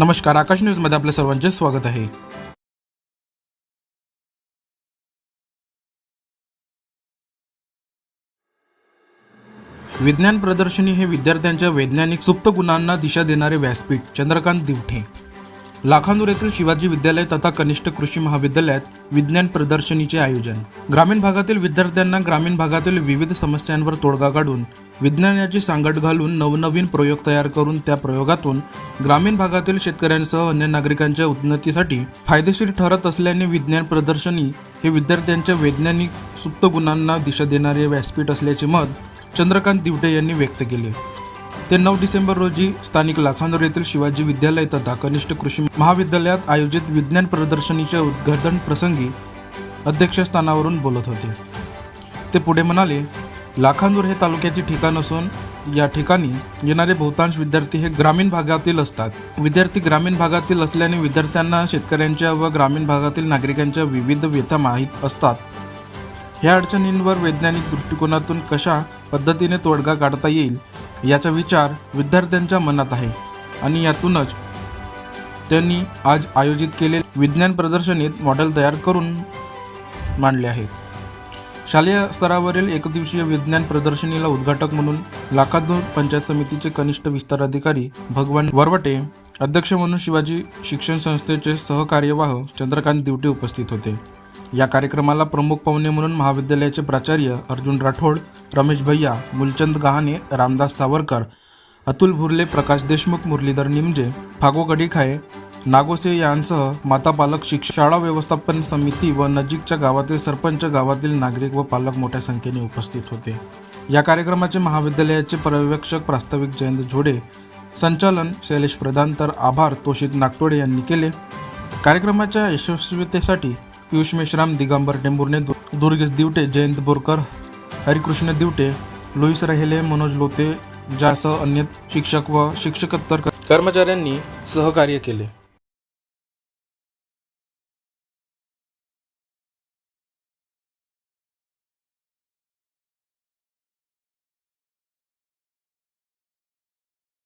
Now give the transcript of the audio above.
नमस्कार आकाश न्यूजमध्ये आपल्या सर्वांचे स्वागत आहे. विज्ञान प्रदर्शनी हे विद्यार्थ्यांच्या वैज्ञानिक सुप्त गुणांना दिशा देणारे व्यासपीठ चंद्रकांत दिवठे. लाखांदूर येथील शिवाजी विद्यालय तथा कनिष्ठ कृषी महाविद्यालयात विज्ञान प्रदर्शनीचे आयोजन. ग्रामीण भागातील विद्यार्थ्यांना ग्रामीण भागातील विविध समस्यांवर तोडगा काढून विज्ञानाची सांगड घालून नवनवीन प्रयोग तयार करून त्या प्रयोगातून ग्रामीण भागातील शेतकऱ्यांसह अन्य नागरिकांच्या उन्नतीसाठी फायदेशीर ठरत असल्याने विज्ञान प्रदर्शनी हे विद्यार्थ्यांच्या वैज्ञानिक सुप्त गुणांना दिशा देणारे व्यासपीठ असल्याचे मत चंद्रकांत दिवटे यांनी व्यक्त केले. ते नऊ डिसेंबर रोजी स्थानिक लाखांदूर येथील शिवाजी विद्यालय तथा कनिष्ठ कृषी महाविद्यालयात आयोजित विज्ञान प्रदर्शनीच्या उद्घाटन प्रसंगी अध्यक्षस्थानावरून बोलत होते. ते पुढे म्हणाले लाखांदूर हे तालुक्याचे ठिकाण असून या ठिकाणी येणारे बहुतांश विद्यार्थी हे ग्रामीण भागातील असतात. विद्यार्थी ग्रामीण भागातील असल्याने विद्यार्थ्यांना शेतकऱ्यांच्या व ग्रामीण भागातील नागरिकांच्या विविध व्यथा माहीत असतात. ह्या अडचणींवर वैज्ञानिक दृष्टिकोनातून कशा पद्धतीने तोडगा काढता येईल याचा विचार विद्यार्थ्यांच्या मनात आहे आणि यातूनच त्यांनी आज आयोजित केले विज्ञान प्रदर्शनीत मॉडेल तयार करून मांडले आहेत. शालेय स्तरावरील एकदिवसीय विज्ञान प्रदर्शनीला उद्घाटक म्हणून लाखादूर पंचायत समितीचे कनिष्ठ विस्तार अधिकारी भगवान वरवटे अध्यक्ष म्हणून शिवाजी शिक्षण संस्थेचे सहकार्यवाह चंद्रकांत दिवटे उपस्थित होते. या कार्यक्रमाला प्रमुख पाहुणे म्हणून महाविद्यालयाचे प्राचार्य अर्जुन राठोड रमेश भैया मूलचंद गहाणे रामदास सावरकर अतुल भुर्ले प्रकाश देशमुख मुरलीधर निमजे फागो गडीखाये नागोसे यांसह माता पालक शिक्षण शाळा व्यवस्थापन समिती व नजीकच्या गावातील सरपंच गावातील नागरिक व पालक मोठ्या संख्येने उपस्थित होते. या कार्यक्रमाचे महाविद्यालयाचे पर्यवेक्षक प्रास्ताविक जयंत झोडे संचालन शैलेश प्रधान तर आभार तोषित नागटोडे यांनी केले. कार्यक्रमाच्या यशस्वीतेसाठी पियुष मेश्राम दिगंबर टेंभुर्णे दुर्गेश दिवटे जयंत बोरकर हरिकृष्ण दिवटे लुईस रहेले मनोज लोते ज्यासह अन्य शिक्षक व शिक्षकोत्तर कर्मचाऱ्यांनी सहकार्य केले.